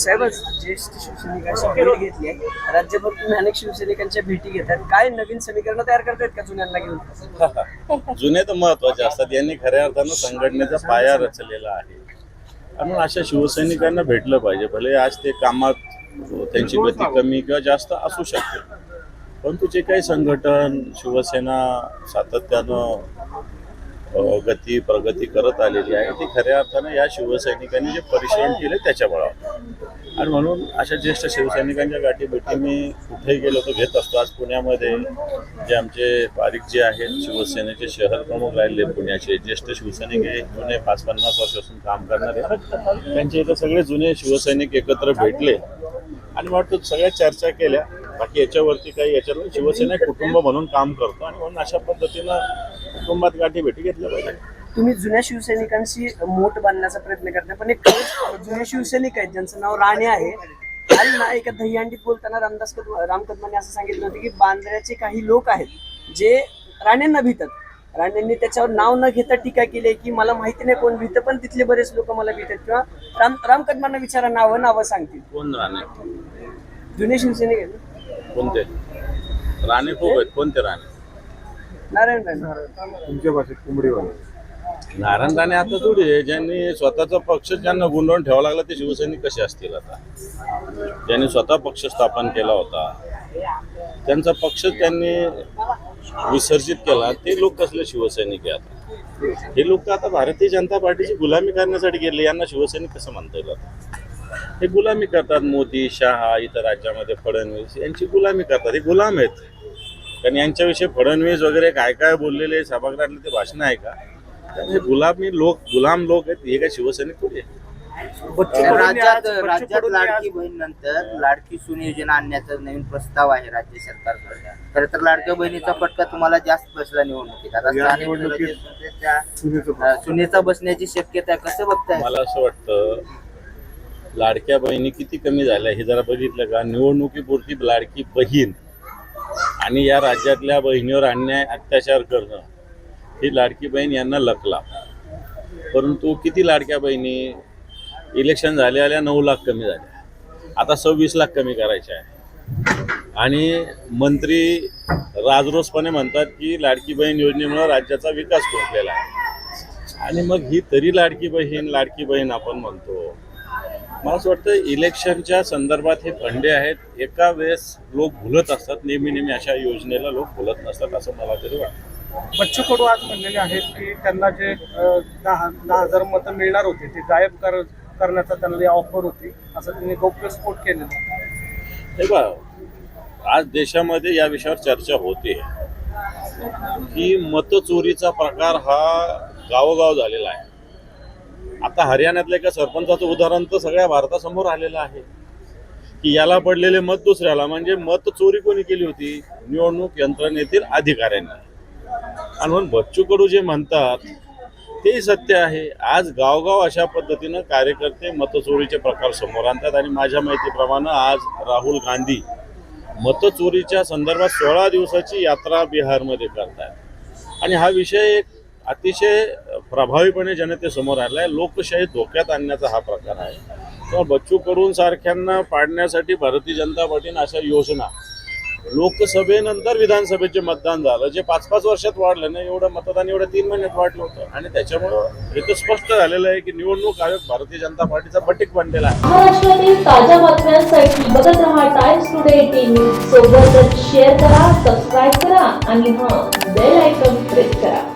साहेबच ज्येष्ठ शिवसैनिकांची भेट घेतली आहे. राज्यभर तुम्ही अनेक शिवसैनिकांच्या भेटी घेतात काय नवीन समीकरण तयार करतायत का जुन्यांना घेऊन? जुने तर महत्त्वाचे असतात. यांनी खऱ्या अर्थानं संघटनेचा पाया रचलेला आहे. म्हणून अशा शिवसैनिकांना भेटलं पाहिजे. भले आज ते कामात त्यांची गती कमी किंवा जास्त असू शकते. परंतु जे काही संघटन शिवसेना सातत्यानं गती प्रगती करत आलेली आहे. ती खऱ्या अर्थानं या शिवसैनिकांनी जे परिश्रम केले त्याच्या बळावर. आणि म्हणून अशा ज्येष्ठ शिवसैनिकांच्या गाठी भेटी मी कुठेही गेलो तर घेत असतो. आज पुण्यामध्ये जे आमचे पारिक जे आहेत शिवसेनेचे शहर प्रमुख राहिले पुण्याचे ज्येष्ठ शिवसैनिक हे जुने पाच पन्नास वर्षापासून काम करणारे. त्यांचे इथं सगळे जुने शिवसैनिक एकत्र भेटले. आणि वाटतं सगळ्या चर्चा केल्या. बाकी याच्यावरती काही याच्यावर शिवसेना कुटुंब म्हणून काम करतो. आणि म्हणून अशा पद्धतीनं कुटुंबात गाठी भेटी घेतल्या पाहिजे. तुम्ही जुन्या शिवसैनिकांशी मोठ बांधण्याचा प्रयत्न करता पण एक जुने शिवसैनिक आहेत ज्यांचं नाव राणे आहे. काल ना एका दहीहंडीत बोलताना रामदास कदम राम कदमांनी असं सांगितलं होतं की बांद्र्याचे काही लोक आहेत जे राणेंना भीतात. राणेंनी त्याच्यावर नाव न घेता टीका केली आहे की मला माहिती नाही कोण भीतं पण तिथले बरेच लोक मला भीतात. किंवा राम राम कदमांना विचारा नावं नावं सांगतील. कोण राणे? जुने शिवसैनिक आहेत ना? कोणते? राणे खूप आहेत. कोणते राणे? नारायण राणे तुमच्या भाषेत नारायण राणे आता थोडी आहे ज्यांनी स्वतःचा पक्ष ज्यांना गुंडवून ठेवावा लागला ते शिवसैनिक कसे असतील आता? ज्यांनी स्वतः पक्ष स्थापन केला होता त्यांचा पक्ष त्यांनी विसर्जित केला ते लोक कसले शिवसैनिक आहे आता? हे लोक आता भारतीय जनता पार्टीची गुलामी करण्यासाठी गेले यांना शिवसैनिक कसं म्हणता येईल आता? हे गुलामी करतात मोदी शहा इतर राज्यामध्ये फडणवीस यांची गुलामी करतात हे गुलाम आहेत. कारण यांच्याविषयी फडणवीस वगैरे काय काय बोललेले सभागृहातले ते भाषण आहे का? हे गुलामी लोक गुलाम लोक आहेत हे काय शिवसैनिक थोडी आहे? राज्यात राज्यात लाडकी बहीण नंतर लाडकी सून योजना आणण्याचा नवीन प्रस्ताव आहे राज्य सरकारकडे. खरं तर लाडक्या बहिणीचा फटका तुम्हाला जास्त बसला निवडणुकीत. सुनेचं बसण्याची शक्यता कसं बघताय? मला असं वाटतं लाडक्या बहिणी किती कमी झाल्या हे जरा बघितलं का? निवडणुकीपुरती लाडकी बहीण आणि या राज्यातल्या बहिणीवर अन्याय अत्याचार करणं ही लाडकी बहीण यांना लकला परंतु किती लाडक्या बहिणी इलेक्शन झाले आल्या नऊ लाख कमी झाल्या आता सव्वीस लाख कमी करायचे आहे. आणि मंत्री राजरोसपणे म्हणतात की लाडकी बहीण योजनेमुळे राज्याचा विकास पोहोचलेला आहे. आणि मग ही तरी लाडकी बहीण लाडकी बहीण आपण म्हणतो मला असं वाटतं इलेक्शनच्या संदर्भात हे फंडे आहेत. एका वेळेस लोक भुलत असतात. नेहमी नेहमी अशा योजनेला लोक भुलत नसतात असं मला तरी वाटतं. बच्चू कडू आज म्हणलेले आहेत की त्यांना जे अ, दहा दहा हजार मतं मिळणार होते ते गायब कर करण्याचा त्यांना ऑफर होती असं त्यांनी गौप्यस्फोट केलेला. हे बा आज देशामध्ये या विषयावर चर्चा होते. की मतचोरीचा प्रकार हा गावोगाव झालेला आहे. आता हरियाणातल्या एका सरपंचाचं उदाहरण तर सगळ्या भारतासमोर आलेलं आहे. की याला पडलेले मत दुसऱ्याला म्हणजे मत चोरी कोणी केली होती? निवडणूक यंत्रणेतील अधिकाऱ्यांनी. आणि म्हणून बच्चू कडू जे म्हणतात ते सत्य आहे. आज गावगाव अशा पद्धतीनं कार्यकर्ते मतचोरीचे प्रकार समोर आणतात. आणि माझ्या माहितीप्रमाणे आज राहुल गांधी मतचोरीच्या संदर्भात सोळा दिवसाची यात्रा बिहारमध्ये करतात. आणि हा विषय एक अतिशय प्रभावीपणे जनतेसमोर आला आहे. लोकशाही धोक्यात आणण्याचा हा प्रकार आहे. तेव्हा बच्चू कडून सारख्यांना पाडण्यासाठी भारतीय जनता पार्टीनं अशा योजना. लोकसभेनंतर विधानसभेचे मतदान झालं. जे पाच पाच वर्षात वाढलं ना एवढं मतदान एवढं तीन महिन्यात वाढलं होतं. आणि त्याच्यामुळं हे तर स्पष्ट झालेलं आहे की निवडणूक आयोग भारतीय जनता पार्टीचा बटीक बनलेला आहे. महाराष्ट्रातील ताज्या बातम्यांसाठी बघत राहा टाइम्स टुडे टीव्ही. सोबतच शेअर करा सबस्क्राईब करा आणि हा बेल आयकॉन प्रेस करा.